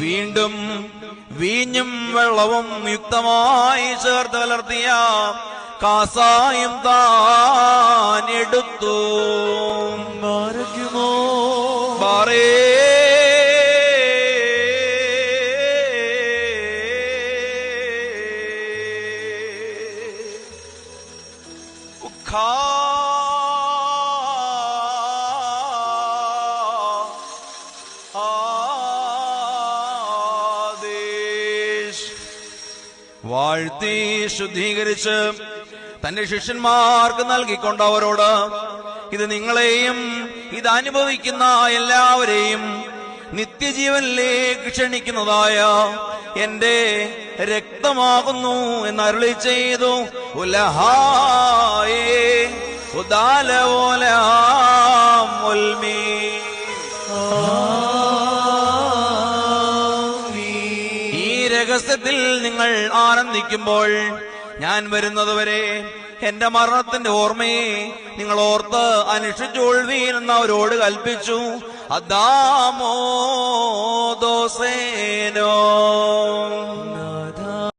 വീണ്ടും വീഞ്ഞും വെള്ളവും യുക്തമായി ചേർത്ത് കലർത്തിയ കാസായും താൻ എടുത്തു. ഉഖാ. വാഴ്ത്തി ശുദ്ധീകരിച്ച് തന്റെ ശിഷ്യന്മാർക്ക് നൽകിക്കൊണ്ട് അവരോട് ഇത് നിങ്ങളെയും ഇത് അനുഭവിക്കുന്ന എല്ലാവരെയും നിത്യജീവനിലേക്ക് ക്ഷണിക്കുന്നതായ എന്റെ രക്തമാകുന്നു എന്ന് അരുളി ചെയ്തു. ഉലഹായേ ഉദാല ഓലാം ഉൽമീ രഹസ്യത്തിൽ നിങ്ങൾ ആനന്ദിക്കുമ്പോൾ ഞാൻ വരുന്നതുവരെ എന്റെ മരണത്തിന്റെ ഓർമ്മയെ നിങ്ങൾ ഓർത്ത് അനുഷ്ഠിച്ചുകൊള്ളുവീൻ എന്ന് അവരോട് കൽപ്പിച്ചു. അദാമോദോസേനോ